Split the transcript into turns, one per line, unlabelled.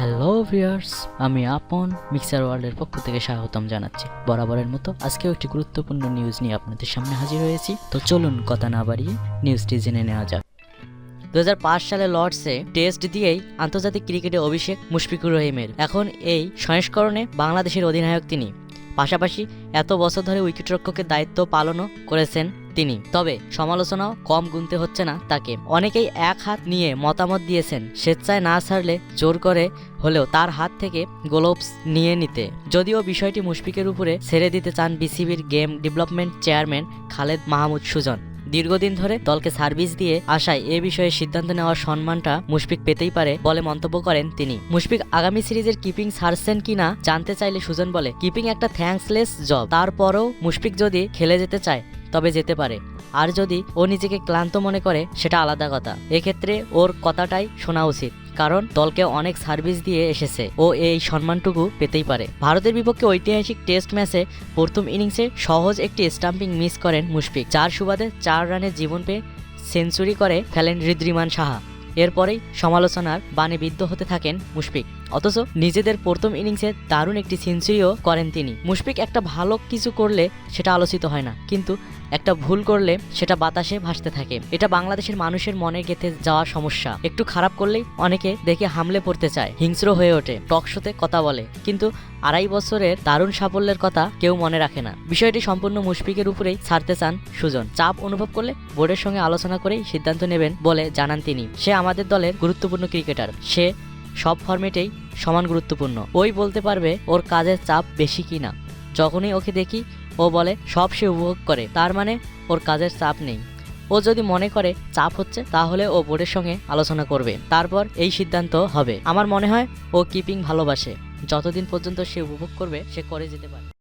Hello viewers আমি আপন mixer ওয়ার্ল্ডের পক্ষ থেকে স্বাগতম জানাচ্ছি। বরাবরের মতো আজকেও একটি গুরুত্বপূর্ণ নিউজ নিয়ে আপনাদের সামনে হাজির হয়েছি। তো চলুন কথা না বাড়িয়ে নিউজটি জেনে নেওয়া যাক। দু হাজার পাঁচ সালে লর্ডসে টেস্ট দিয়েই আন্তর্জাতিক ক্রিকেটে অভিষেক মুশফিকুর রহিমের। এখন এই সংস্করণে বাংলাদেশের অধিনায়ক তিনি। পাশাপাশি এত বছর ধরে উইকেটরক্ষকের দায়িত্ব পালনও করেছেন তিনি। তবে সমালোচনাও কম গুনতে হচ্ছে না তাকে। অনেকেই এক হাত নিয়ে মতামত দিয়েছেন, স্বেচ্ছায় না ছাড়লে জোর করে হলেও তার হাত থেকে গ্লোভস নিয়ে নিতে। যদিও বিষয়টি মুশফিকের উপরে ছেড়ে দিতে চান বিসিবির game development chairman Khaled Mahmud Sujan. দীর্ঘদিন ধরে দলকে সার্ভিস দিয়ে আসায় এ বিষয়ে সিদ্ধান্ত নেওয়ার সম্মানটা মুশফিক পেতেই পারে বলে মন্তব্য করেন তিনি। মুশফিক আগামী সিরিজের কিপিং ছাড়ছেন কিনা জানতে চাইলে সুজন বলে, কিপিং একটা থ্যাঙ্কসলেস জব। তারপরও মুশফিক যদি খেলে যেতে চায় তবে যেতে পারে। আর যদি ও নিজেকে ক্লান্ত মনে করে, সেটা আলাদা কথা। এক্ষেত্রে ওর কথাটাই শোনা উচিত, কারণ দলকে অনেক সার্ভিস দিয়ে এসেছে। ও এই সম্মানটুকু পেতেই পারে। ভারতের বিপক্ষে ঐতিহাসিক টেস্ট ম্যাচে প্রথম ইনিংসে সহজ একটি স্টাম্পিং মিস করেন মুশফিক চার সুবাদে চার রানে জীবন পেয়ে সেঞ্চুরি করে ফেলেন ঋদ্রিমান সাহা। এরপরেই সমালোচনার বানে বিদ্ধ হতে থাকেন মুশফিক। অথচ নিজেদের প্রথম ইনিংসে দারুণ একটি সেঞ্চুরিও করেন তিনি। মুশফিক একটা ভালো কিছু করলে সেটা আলোচিত হয় না, কিন্তু একটা ভুল করলে সেটা বাতাসে ভাসতে থাকে। এটা বাংলাদেশের মানুষের মনে গেঁথে যাওয়া সমস্যা। একটু খারাপ করলেই অনেকে দেখে হামলে পড়তে চায়, হিংস্র হয়ে ওঠে টকশোতে কথা বলে। কিন্তু আড়াই বছরের দারুণ সাফল্যের কথা কেউ মনে রাখে না। বিষয়টি সম্পূর্ণ মুশফিকের উপরেই ছাড়তে চান সুজন। চাপ অনুভব করলে বোর্ডের সঙ্গে আলোচনা করেই সিদ্ধান্ত নেবেন বলে জানান তিনি। সে আমাদের দলের গুরুত্বপূর্ণ ক্রিকেটার। সে সব ফরম্যাটেই সমান গুরুত্বপূর্ণ। ওই বলতে পারবে ওর কাজের চাপ বেশি কি না যখনই ওকে দেখি, ও বলে, সব সে উপভোগ করে। তার মানে ওর কাজের চাপ নেই। ও যদি মনে করে চাপ হচ্ছে, তাহলে ও বোর্ডের সঙ্গে আলোচনা করবে। তারপর এই সিদ্ধান্ত হবে। আমার মনে হয় ও কিপিং ভালোবাসে। যতদিন পর্যন্ত সে উপভোগ করবে সে করে যেতে পারে